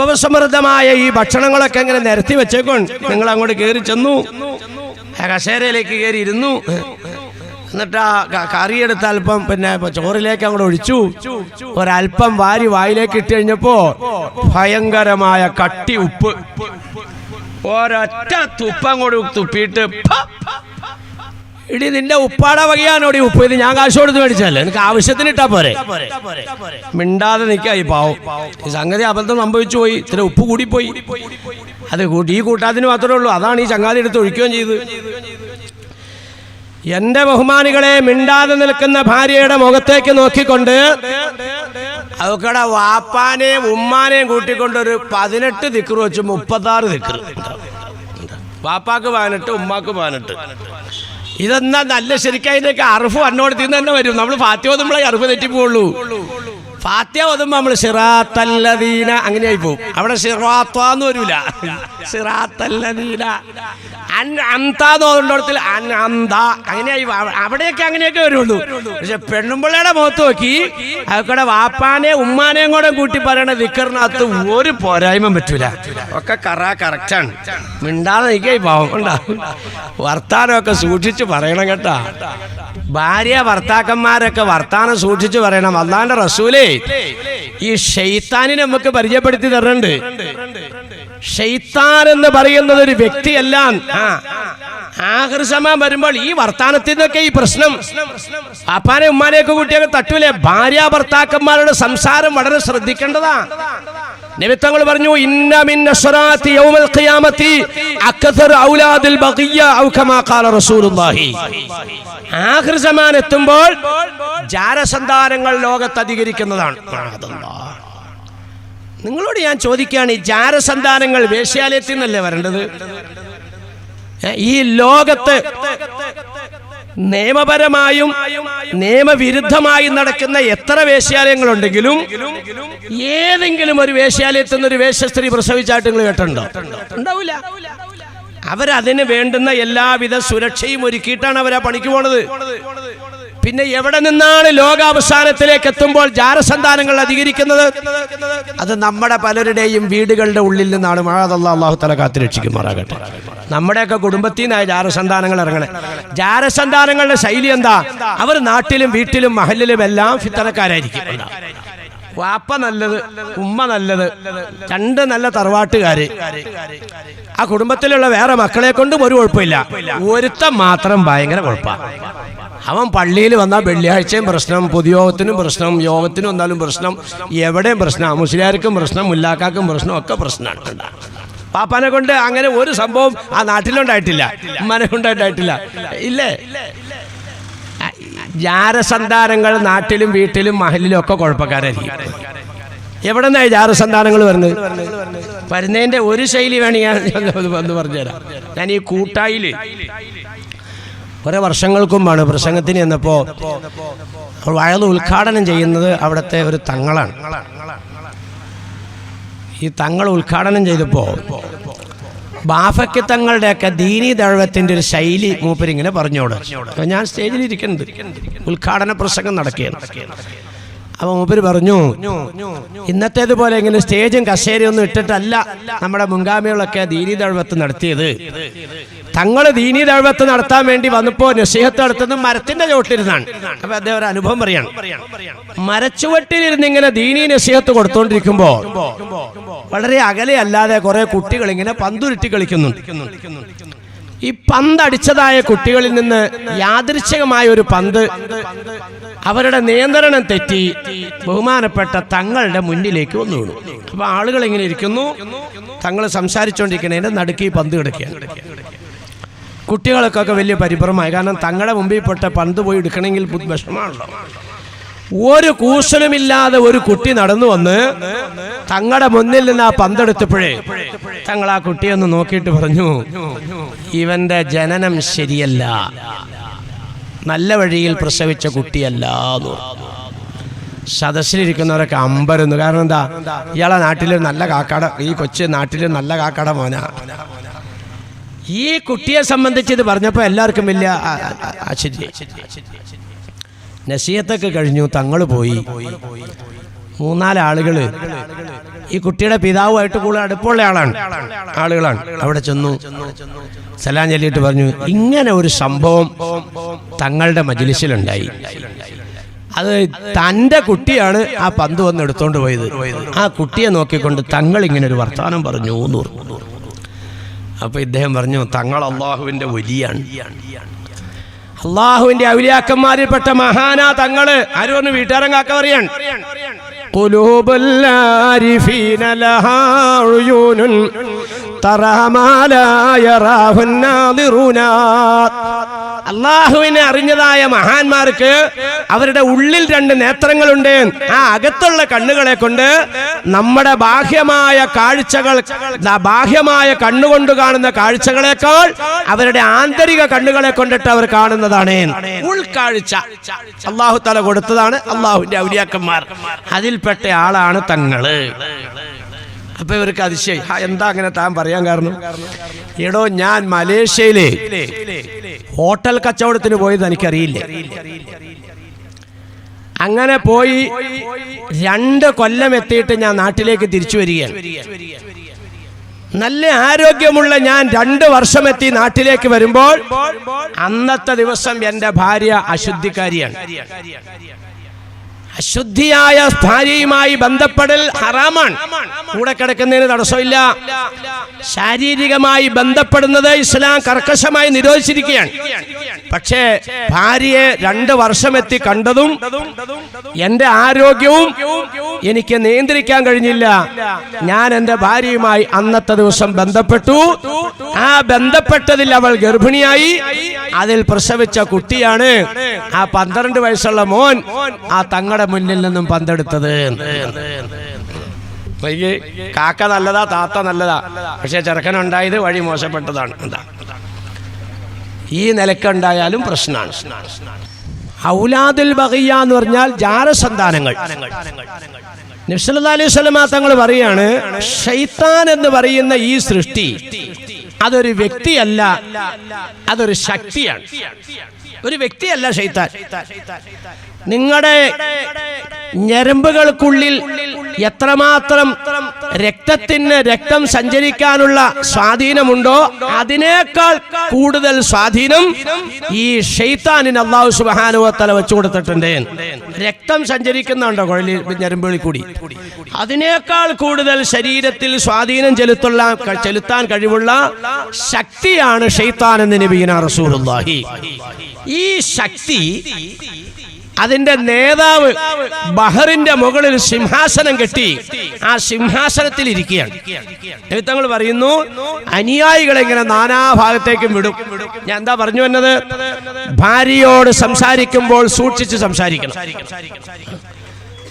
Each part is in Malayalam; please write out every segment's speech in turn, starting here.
വിഭവസമൃദ്ധമായ ഈ ഭക്ഷണങ്ങളൊക്കെ ഇങ്ങനെ നിരത്തി വെച്ചേക്കോൺ നിങ്ങൾ അങ്ങോട്ട് കയറി ചെന്നു. ആ കസേരയിലേക്ക് കയറി ഇരുന്നു എന്നിട്ട് ആ കറി കറിയെടുത്ത് അല്പം പിന്നെ ചോറിലേക്ക് അങ്ങോട്ട് ഒഴിച്ചു. ഒരല്പം വാരി വായിലേക്ക് ഇട്ട് കഴിഞ്ഞപ്പോ ഭയങ്കരമായ കട്ടി ഉപ്പ്. ഒരൊറ്റ തുപ്പ അങ്ങോട്ട് തുപ്പിയിട്ട്! ഇടി നിന്റെ ഉപ്പാടെ വകയാണോടി ഉപ്പ്? ഇത് ഞാൻ കാശ് കൊടുത്ത് മേടിച്ചല്ലേ എനിക്ക് ആവശ്യത്തിന് ഇട്ടാ പോരെ? മിണ്ടാതെ നിൽക്കായി പാവം. ഈ സംഗതി അബദ്ധം സംഭവിച്ചു പോയി. ഇത്ര ഉപ്പ് കൂടിപ്പോയി. അത് കൂട്ടി ഈ കൂട്ടാത്തിന് മാത്രമേ ഉള്ളൂ. അതാണ് ഈ ചങ്ങാതി എടുത്ത് ഒഴിക്കുകയും ചെയ്ത്. എന്റെ ബഹുമാനികളെ മിണ്ടാതെ നിൽക്കുന്ന ഭാര്യയുടെ മുഖത്തേക്ക് നോക്കിക്കൊണ്ട് അവക്കടെ വാപ്പാനെയും ഉമ്മാനെയും കൂട്ടിക്കൊണ്ട് ഒരു പതിനെട്ട് ദിക്കർ വെച്ച് മുപ്പത്താറ് ദിക്കർ വാപ്പാക്ക് പതിനെട്ട് ഉമ്മാക്ക് പതിനെട്ട്. ഇതെന്നാ നല്ല ശരിക്കും അതിന്റെ അന്നോടത്തിൽ നിന്ന് തന്നെ വരും. നമ്മൾ ഫാത്യ ഓതുമ്പോഴേ അറുഫ് തെറ്റിപ്പോവുള്ളൂ. ഫാത്യ ഓതുമ്പോ നമ്മൾ സിറാത്തല്ലദീന അങ്ങനെയായി പോകും അവിടെ സിറാത്താന്ന് വരൂല. സിറാത്തല്ലദീന. അൻ അന്താന്ന് ഓതുന്നിടത്തിൽ അൻ അന്ത. അങ്ങനെയായി അവിടെയൊക്കെ അങ്ങനെയൊക്കെ വരുള്ളൂ. പക്ഷെ പെണ്ണുമ്പിള്ളയുടെ മുഖത്ത് നോക്കി അവക്കടെ വാപ്പാനെ ഉമ്മാനെയും കൂടെ കൂട്ടി പറയണ വിക്കറിനകത്ത് ഒരു പോരായ്മ പറ്റൂല. ഒക്കെ കറ കറക്റ്റാണ് മിണ്ടാതെ നിൽക്കായി പാവം. ഉണ്ടാ വർത്താനമൊക്കെ സൂക്ഷിച്ച് പറയണം കേട്ടാ. ഭാര്യ ഭർത്താക്കന്മാരൊക്കെ വർത്താനം സൂക്ഷിച്ച് പറയണം. അല്ലാണ്ട് റസൂലേ ഈ ഷെയ്ത്താനിനെ നമുക്ക് പരിചയപ്പെടുത്തി തരണ്ട്. ഷെയ്ത്താൻ എന്ന് പറയുന്നത് ഒരു വ്യക്തിയല്ല. ആഹൃസമം വരുമ്പോൾ ഈ വർത്താനത്തിൽ നിന്നൊക്കെ ഈ പ്രശ്നം. അപ്പാനെ ഉമ്മാനെയൊക്കെ കുട്ടിയൊക്കെ തട്ടൂലേ? ഭാര്യ ഭർത്താക്കന്മാരുടെ സംസാരം വളരെ ശ്രദ്ധിക്കേണ്ടതാ. നിമിത്തങ്ങൾ പറഞ്ഞു എത്തുമ്പോൾ ജാരസന്താനങ്ങൾ ലോകത്ത് അധികരിക്കുന്നതാണ്. നിങ്ങളോട് ഞാൻ ചോദിക്കുകയാണ് ഈ ജാരസന്താനങ്ങൾ വേശ്യാലയത്തിൽ നിന്നല്ലേ വരേണ്ടത്? ഈ ലോകത്ത് നിയമപരമായും നിയമവിരുദ്ധമായും നടക്കുന്ന എത്ര വേശ്യാലയങ്ങളുണ്ടെങ്കിലും ഏതെങ്കിലും ഒരു വേശ്യാലയത്തിൽ നിന്ന് ഒരു വേശ്യസ്ത്രീ പ്രസവിച്ചായിട്ട് നിങ്ങൾ കേട്ടിട്ടുണ്ടോ? ഉണ്ടാവില്ല അവരതിന് വേണ്ടുന്ന എല്ലാവിധ സുരക്ഷയും ഒരുക്കിയിട്ടാണ് അവർ ആ പണിക്ക് പോണത്. പിന്നെ എവിടെ നിന്നാണ് ലോകാവസാനത്തിലേക്ക് എത്തുമ്പോൾ ജാരസന്താനങ്ങൾ അധികരിക്കുന്നത്? അത് നമ്മുടെ പലരുടെയും വീടുകളുടെ ഉള്ളിൽ നിന്നാണ്. മഴതല്ല അള്ളാഹു തല കാത്തിരക്ഷിക്കുമാറാകട്ടെ നമ്മുടെയൊക്കെ കുടുംബത്തിൽ നിന്നായ ജാരസന്താനങ്ങൾ ഇറങ്ങണേ. ജാരസന്താനങ്ങളുടെ ശൈലി എന്താ? അവർ നാട്ടിലും വീട്ടിലും മഹലിലും എല്ലാം ഫിത്തനക്കാരായിരിക്കും. വാപ്പ നല്ലത് ഉമ്മ നല്ലത് രണ്ട് നല്ല തറവാട്ടുകാര്. ആ കുടുംബത്തിലുള്ള വേറെ മക്കളെ കൊണ്ടും ഒരു കുഴപ്പമില്ല. ഒരുത്തം മാത്രം ഭയങ്കര കുഴപ്പമാണ് അവൻ പള്ളിയിൽ വന്നാൽ വെള്ളിയാഴ്ചയും പ്രശ്നം പൊതുയോഗത്തിനും പ്രശ്നം യോഗത്തിനും വന്നാലും പ്രശ്നം എവിടെയും പ്രശ്നം മുസ്ലിയാർക്കും പ്രശ്നം മുല്ലാക്കാക്കും പ്രശ്നം ഒക്കെ പ്രശ്നമാണ് പാപ്പാനെ കൊണ്ട് അങ്ങനെ ഒരു സംഭവം ആ നാട്ടിലുണ്ടായിട്ടില്ല ഉമ്മാനെ കൊണ്ടായിട്ടായിട്ടില്ല. ഇല്ലേ? ജാരസന്താനങ്ങൾ നാട്ടിലും വീട്ടിലും മഹലിലും ഒക്കെ കുഴപ്പക്കാരായിരിക്കും. എവിടെ നിന്നായി ജാരസന്താനങ്ങൾ വരുന്നത്? വരുന്നതിന്റെ ഒരു ശൈലി വേണമെങ്കിൽ ഞാൻ പറഞ്ഞുതരാം. ഞാൻ ഈ കൂട്ടായിൽ കുറെ വർഷങ്ങൾക്ക് മുമ്പാണ് പ്രസംഗത്തിന് എന്നപ്പോ വയത് ഉദ്ഘാടനം ചെയ്യുന്നത് അവിടുത്തെ ഒരു തങ്ങളാണ്. ഈ തങ്ങൾ ഉദ്ഘാടനം ചെയ്തപ്പോ ബാഫയ്ക്ക് തങ്ങളുടെയൊക്കെ ദീനി ദഴവത്തിന്റെ ഒരു ശൈലി മൂപ്പരിങ്ങനെ പറഞ്ഞോട്. ഞാൻ സ്റ്റേജിൽ ഇരിക്കുന്നുണ്ട് ഉദ്ഘാടന പ്രസംഗം നടക്കുകയാണ്. അപ്പൊ മൂപ്പര് പറഞ്ഞു ഇന്നത്തേതുപോലെ ഇങ്ങനെ സ്റ്റേജും കസേരയും ഒന്നും ഇട്ടിട്ടല്ല നമ്മുടെ മുൻഗാമികളൊക്കെ ദീനി ദഴവത്ത് നടത്തിയത്. തങ്ങൾ ദീനി ദഴവത്ത് നടത്താൻ വേണ്ടി വന്നപ്പോ നസീഹത്ത് നടത്തുന്നത് മരത്തിന്റെ ചോട്ടിലിരുന്നാണ് അപ്പൊ അദ്ദേഹം ഒരു അനുഭവം പറയാണ്. മരച്ചുവട്ടിലിരുന്ന് ഇങ്ങനെ ദീനി നസീഹത്ത് കൊടുത്തോണ്ടിരിക്കുമ്പോ വളരെ അകലെ അല്ലാതെ കുറെ കുട്ടികൾ ഇങ്ങനെ പന്തുരുട്ടി കളിക്കുന്നുണ്ട്. ഈ പന്തടിച്ചതായ കുട്ടികളിൽ നിന്ന് യാദൃച്ഛികമായ ഒരു പന്ത് അവരുടെ നിയന്ത്രണം തെറ്റി ബഹുമാനപ്പെട്ട തങ്ങളുടെ മുന്നിലേക്ക് വന്നു വീണു. അപ്പൊ ആളുകൾ ഇങ്ങനെ ഇരിക്കുന്നു. തങ്ങൾ സംസാരിച്ചുകൊണ്ടിരിക്കുന്നതിന്റെ നടുക്ക് ഈ പന്ത് കിടക്കുകയാണ്. കുട്ടികൾക്കൊക്കെ വലിയ പരിഭ്രമമായി. കാരണം തങ്ങളുടെ മുമ്പിൽ പെട്ട പന്ത് പോയി എടുക്കണമെങ്കിൽ വിഷമാണല്ലോ ഒരു കൂശലുമില്ലാതെ ഒരു കുട്ടി നടന്നു വന്ന് തങ്ങളുടെ മുന്നിൽ നിന്ന് ആ പന്തെടുത്തപ്പോഴേ തങ്ങൾ ആ കുട്ടിയൊന്ന് നോക്കിയിട്ട് പറഞ്ഞു ഇവന്റെ ജനനം ശരിയല്ല. നല്ല വഴിയിൽ പ്രസവിച്ച കുട്ടിയല്ല സദസ്സിലിരിക്കുന്നവരൊക്കെ അമ്പരുന്നു. കാരണം എന്താ? ഇയാളെ നാട്ടിലൊരു നല്ല കാക്കാട ഈ കൊച്ചു നാട്ടിലൊരു നല്ല കാക്കാട മോനാ. ഈ കുട്ടിയെ സംബന്ധിച്ച് ഇത് പറഞ്ഞപ്പോൾ എല്ലാവർക്കും ഇല്ല നസീഹത്തൊക്കെ കഴിഞ്ഞു തങ്ങൾ പോയി. മൂന്നാൽ ആളുകൾ ഈ കുട്ടിയുടെ പിതാവുമായിട്ട് കൂടുതൽ അടുപ്പമുള്ള ആളാണ്. ആളുകളാണ്. അവിടെ ചെന്നു. സലാം ചൊല്ലിയിട്ട് പറഞ്ഞു ഇങ്ങനെ ഒരു സംഭവം തങ്ങളുടെ മജിലിസിലുണ്ടായി. അത് തന്റെ കുട്ടിയാണ് ആ പന്ത് വന്ന് എടുത്തോണ്ട് പോയത്. ആ കുട്ടിയെ നോക്കിക്കൊണ്ട് തങ്ങൾ ഇങ്ങനെ ഒരു വർത്തമാനം പറഞ്ഞു എന്ന് പറഞ്ഞു. അപ്പൊ ഇദ്ദേഹം പറഞ്ഞു തങ്ങൾ അള്ളാഹുവിന്റെ വലിയാണ് അള്ളാഹുവിന്റെ ഔലിയാക്കന്മാരിൽപ്പെട്ട മഹാനാ തങ്ങള് ആര് പറഞ്ഞു വീട്ടുകാരൻ കാക്ക പറയാൻ قلوب العارفين لها عيون അള്ളാഹുവിനെ അറിഞ്ഞതായ മഹാന്മാർക്ക് അവരുടെ ഉള്ളിൽ രണ്ട് നേത്രങ്ങളുണ്ട്. ആ അകത്തുള്ള കണ്ണുകളെ കൊണ്ട് നമ്മുടെ ബാഹ്യമായ കാഴ്ചകൾ ബാഹ്യമായ കണ്ണുകൊണ്ട് കാണുന്ന കാഴ്ചകളെക്കാൾ അവരുടെ ആന്തരിക കണ്ണുകളെ കൊണ്ടിട്ട് അവർ കാണുന്നതാണ്. ഉൾക്കാഴ്ച. അള്ളാഹു തല കൊടുത്തതാണ് അള്ളാഹുവിന്റെ ഔലിയാക്കന്മാർ. അതിൽപ്പെട്ട ആളാണ് തങ്ങൾ. അപ്പൊ ഇവർക്ക് അതിശയം. എന്താ അങ്ങനെ താൻ പറയാൻ കാരണം? എടോ ഞാൻ മലേഷ്യയിലെ ഹോട്ടൽ കച്ചവടത്തിന് പോയത് എനിക്കറിയില്ല. അങ്ങനെ പോയി രണ്ട് കൊല്ലം എത്തിയിട്ട് ഞാൻ നാട്ടിലേക്ക് തിരിച്ചു വരികയാണ്. നല്ല ആരോഗ്യമുള്ള ഞാൻ രണ്ട് വർഷം എത്തി നാട്ടിലേക്ക് വരുമ്പോൾ അന്നത്തെ ദിവസം എന്റെ ഭാര്യ അശുദ്ധിക്കാരിയാണ്. അശുദ്ധിയായ ഭാര്യയുമായി ബന്ധപ്പെടൽ ഹറാമാണ്. കൂടെ കിടക്കുന്നതിന് തടസ്സമില്ല. ശാരീരികമായി ബന്ധപ്പെടുന്നത് ഇസ്ലാം കർക്കശമായി നിരോധിച്ചിരിക്കുകയാണ്. പക്ഷേ ഭാര്യയെ രണ്ട് വർഷം എത്തി കണ്ടതും എന്റെ ആരോഗ്യവും എനിക്ക് നിയന്ത്രിക്കാൻ കഴിഞ്ഞില്ല. ഞാൻ എന്റെ ഭാര്യയുമായി അന്നത്തെ ദിവസം ബന്ധപ്പെട്ടു. ആ ബന്ധപ്പെട്ടതിൽ അവൾ ഗർഭിണിയായി. അതിൽ പ്രസവിച്ച കുട്ടിയാണ് ആ പന്ത്രണ്ട് വയസ്സുള്ള മോൻ. ആ തങ്ങളുടെ മുന്നിൽ നിന്നും പന്തെടുത്തത്? കാക്ക നല്ലതാ താത്ത നല്ലതാ. പക്ഷെ ചെറുക്കനുണ്ടായത് വഴി മോശപ്പെട്ടതാണ്. എന്താ? ഈ നിലക്കുണ്ടായാലും പ്രശ്നമാണ്. ഔലാദുൽ ബഹിയ എന്ന് പറഞ്ഞാൽ ജാരസന്താനങ്ങൾ അലൈഹി തങ്ങൾ പറയാണ് ഷൈത്താൻ എന്ന് പറയുന്ന ഈ സൃഷ്ടി അതൊരു വ്യക്തിയല്ല അതൊരു ശക്തിയാണ്. ഒരു വ്യക്തിയല്ല ഷൈത്താൻ നിങ്ങളുടെ ഞരമ്പുകൾക്കുള്ളിൽ എത്രമാത്രം രക്തത്തിന് രക്തം സഞ്ചരിക്കാനുള്ള സ്വാധീനമുണ്ടോ? അതിനേക്കാൾ കൂടുതൽ സ്വാധീനം ഈ ഷെയ്ത്താനിന് അള്ളാഹു സുബാനുവത്തല വെച്ചു കൊടുത്തിട്ടുണ്ട്. രക്തം സഞ്ചരിക്കുന്നുണ്ടോ കുഴലിൽ ഞരമ്പുകളിൽ കൂടി? അതിനേക്കാൾ കൂടുതൽ ശരീരത്തിൽ സ്വാധീനം ചെലുത്തുള്ള ചെലുത്താൻ കഴിവുള്ള ശക്തിയാണ് ഷെയ്ത്താൻ എന്ന് നബീന റസൂലുള്ളാഹി. ഈ ശക്തി അതിന്റെ നേതാവ് ബഹറിന്റെ മുകളിൽ സിംഹാസനം കെട്ടി ആ സിംഹാസനത്തിൽ ഇരിക്കുകയാണ്. എഴുത്തങ്ങൾ പറയുന്നു അനുയായികളെ ഇങ്ങനെ നാനാഭാഗത്തേക്കും വിടും. ഞാൻ എന്താ പറഞ്ഞു വന്നത്? ഭാര്യയോട് സംസാരിക്കുമ്പോൾ സൂക്ഷിച്ച് സംസാരിക്കണം.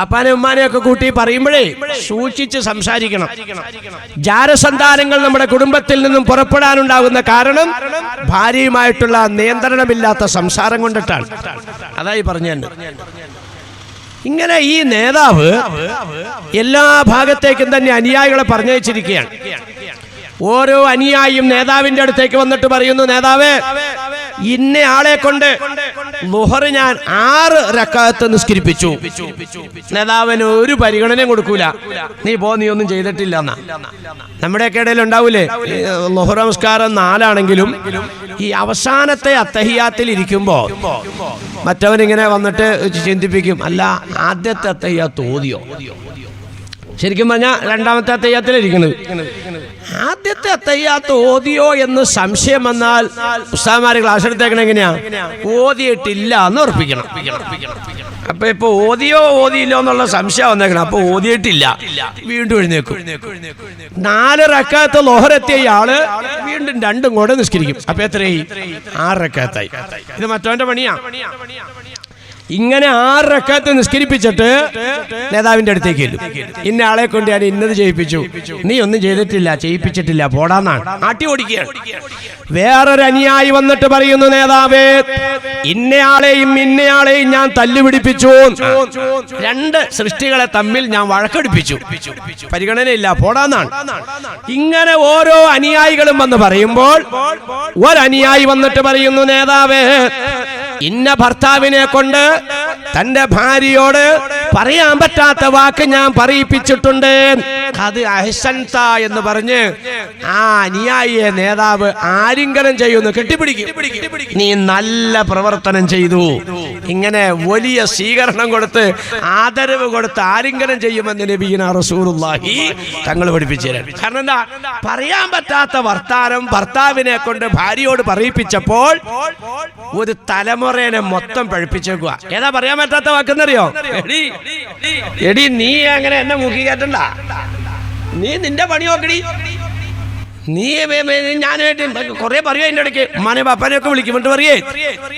അപ്പാനെ ഉമ്മാനെ ഒക്കെ കൂട്ടി പറയുമ്പോഴേ സൂക്ഷിച്ച് സംസാരിക്കണം. ജാരസന്താനങ്ങൾ നമ്മുടെ കുടുംബത്തിൽ നിന്നും പുറപ്പെടാനുണ്ടാകുന്ന കാരണം ഭാര്യയുമായിട്ടുള്ള നിയന്ത്രണമില്ലാത്ത സംസാരം കൊണ്ടിട്ടാണ്. അതായി പറഞ്ഞു ഇങ്ങനെ ഈ നേതാവ് എല്ലാ ഭാഗത്തേക്കും തന്നെ അനുയായികളെ പറഞ്ഞയച്ചിരിക്കുകയാണ്. ഓരോ അനുയായിയും നേതാവിന്റെ അടുത്തേക്ക് വന്നിട്ട് പറയുന്നു നേതാവേ ഇന്ന ആളെ കൊണ്ട് ലുഹർ ഞാൻ ആറ് രക്കാത്ത് നിസ്കരിപ്പിച്ചു. നേതാവിന് ഒരു പരിഗണനയും കൊടുക്കൂല. നീ പോ നീ ഒന്നും ചെയ്തിട്ടില്ല എന്നാ നമ്മുടെയൊക്കെ ഇടയിൽ ഉണ്ടാവൂലേ? ലുഹർ നമസ്കാരം നാലാണെങ്കിലും ഈ അവസാനത്തെ അത്തഹിയാത്തിൽ ഇരിക്കുമ്പോ മറ്റവനിങ്ങനെ വന്നിട്ട് ചിന്തിപ്പിക്കും. അല്ല ആദ്യത്തെ തയ്യ ഓതിയോ ശരിക്കും പറഞ്ഞാൽ രണ്ടാമത്തെ അത്തയ്യാത്തിലിരിക്കുന്നത് ആദ്യത്തെ അത്തയ്യാത്ത് ഓതിയോ എന്ന് സംശയം വന്നാൽ ഉസ്താമാര് ക്ലാസ് എടുത്തേക്കണം എങ്ങനെയാ? ഓതിയിട്ടില്ല എന്ന് ഉറപ്പിക്കണം. അപ്പൊ ഇപ്പൊ ഓതിയോ ഓതിയില്ലോ എന്നുള്ള സംശയം വന്നേക്കണം അപ്പൊ ഓതിയിട്ടില്ല. വീണ്ടും എഴുന്നേക്കും നാല് റക്കാത്ത് ലോഹരെത്തിയ ആൾ വീണ്ടും രണ്ടും കൂടെ നിസ്കരിക്കും. അപ്പൊ എത്രയായി? ആറ് റക്കാത്തായി. ഇത് മറ്റവന്റെ പണിയാ? ഇങ്ങനെ ആറ് നിസ്കരിപ്പിച്ചിട്ട് നേതാവിന്റെ അടുത്തേക്ക് ഇന്ന ആളെ കൊണ്ട് ഞാൻ ഇന്നത് ചെയ്യിപ്പിച്ചു. നീ ഒന്നും ചെയ്തിട്ടില്ല ചെയ്യിപ്പിച്ചിട്ടില്ല പോടാന്നാണ്. ആട്ടി ഓടിക്കുകയാണ്. വേറൊരു അനുയായി വന്നിട്ട് പറയുന്നു നേതാവേ ഇന്നയാളെയും ഇന്നയാളെയും ഞാൻ തല്ലുപിടിപ്പിച്ചു. രണ്ട് സൃഷ്ടികളെ തമ്മിൽ ഞാൻ വഴക്കടിപ്പിച്ചു. പരിഗണനയില്ല പോടാന്നാണ്. ഇങ്ങനെ ഓരോ അനുയായികളും വന്ന് പറയുമ്പോൾ ഒരനുയായി വന്നിട്ട് പറയുന്നു നേതാവേ ഇന്ന ഭർത്താവിനെ കൊണ്ട് തന്റെ ഭാര്യയോട് പറയാൻ പറ്റാത്ത വാക്ക് ഞാൻ പറയിപ്പിച്ചിട്ടുണ്ട്. അത് അഹസൻത എന്ന് പറഞ്ഞ് ആ അനുയായിയെ നേതാവ് ആലിംഗനം ചെയ്യുന്നു. കെട്ടിപ്പിടിക്കും. നീ നല്ല പ്രവർത്തനം ചെയ്തു. ഇങ്ങനെ വലിയ സ്വീകരണം കൊടുത്ത് ആദരവ് കൊടുത്ത് ആലിംഗനം ചെയ്യുമെന്ന് നബീന റസൂലുള്ളാഹി തങ്ങൾ പഠിപ്പിച്ചു കാരണം എന്താ? പറയാൻ പറ്റാത്ത വർത്താനം ഭർത്താവിനെ കൊണ്ട് ഭാര്യയോട് പറയിപ്പിച്ചപ്പോൾ ഒരു തലമുറേനെ മൊത്തം പഴിപ്പിച്ചേക്കുക ഏതാ പറയാൻ പറ്റാത്ത വാക്കെന്നറിയോ? എടി എടി നീ അങ്ങനെ എന്നെ മുക്കി കയറ്റണ്ട. നീ നിന്റെ പണി നോക്കടി. നീ ഞാനായിട്ട് കുറെ പറയോ അതിന്റെ ഇടയ്ക്ക്? ഉമ്മാനെ പാപ്പാനെ ഒക്കെ വിളിക്കും എന്നിട്ട് പറയേ.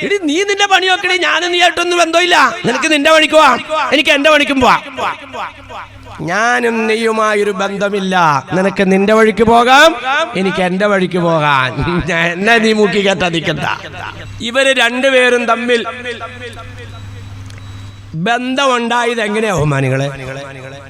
എടി നീ നിന്റെ പണി നോക്കടി. ഞാനും നീ ആയിട്ടൊന്നും ബന്ധമില്ല. നിനക്ക് നിന്റെ പണിക്ക് പോവാം. എനിക്ക് എന്റെ പണിക്കും പോവാം. ഞാനും നീയുമായൊരു ബന്ധമില്ല. നിനക്ക് നിന്റെ വഴിക്ക് പോകാം. എനിക്ക് എന്റെ വഴിക്ക് പോകാം എന്നെ നീ മൂക്കി കേട്ടതിക്കണ്ട ഇവർ രണ്ടുപേരും തമ്മിൽ ബന്ധമുണ്ടായത് എങ്ങനെയാ ബഹുമാനികളെ?